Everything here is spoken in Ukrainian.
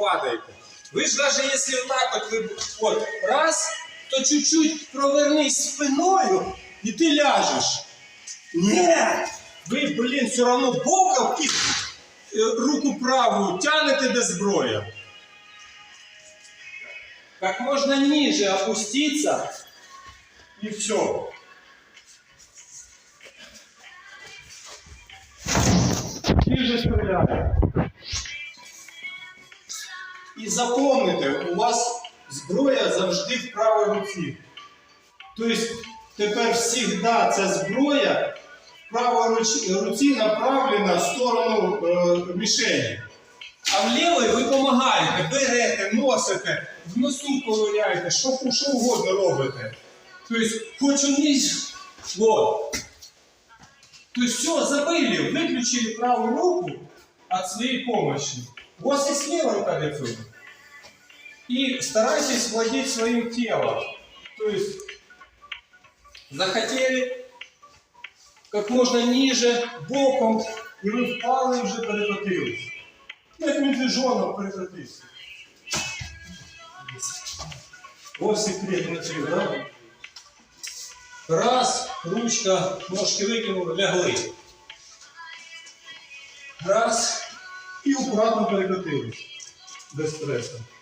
падаєте. Ви ж навіть якщо отак от ви от, раз, то чуть-чуть провернись спиною і ти ляжеш. Ні! Ви, блін, все одно боком і е, руку праву тянете до зброї. Как можно ниже опуститься и все. І вже стріляє. І запомните, у вас зброя завжди в правій руці. Тобто тепер завжди ця зброя в правій руці, направлена в сторону е, мішені. А в лівій ви допомагаєте, берете, носите, в носу ковиряєте, що, що угодно робите. Тобто, хоч униз, вот. То есть все, забыли, выключили правую руку от своей помощи. У вас есть левая рука этого. И старайтесь владеть своим телом. То есть захотели как можно ниже, боком, и вы впали и уже перекотились. Ну, як медвежонок перекотився. Ось секрет внутрі, да? Раз, ручка, ножки викинули, лягли. Раз. E o prato para que eu da.